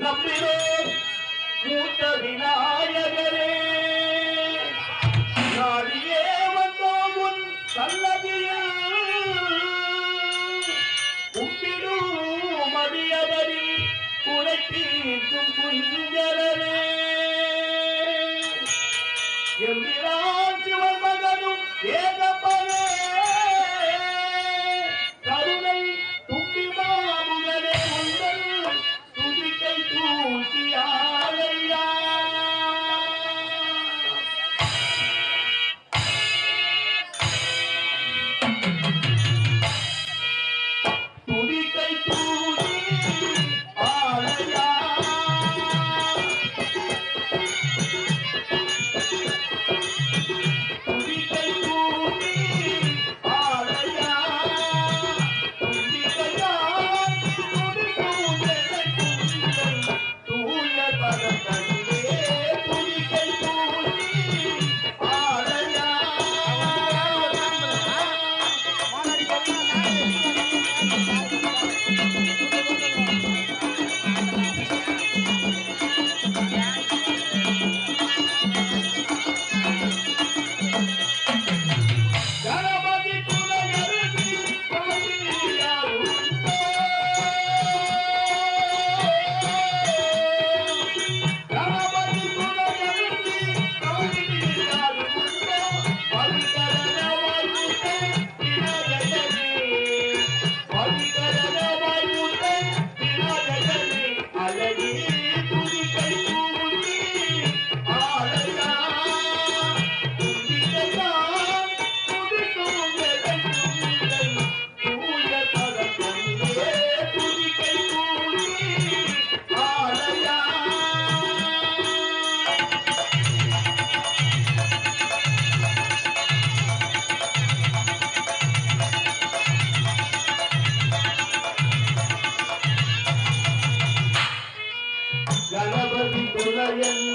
நம்பினோம் மூத்த விநாயகரே. நாடியே வந்தோம் உன் சன்னதியில். கும்பிடும் மதியவரில் குறைத்தீர்க்கும் குஞ்சரனே எம்பிரான் சிவன் மகனும் ஏக Ryan.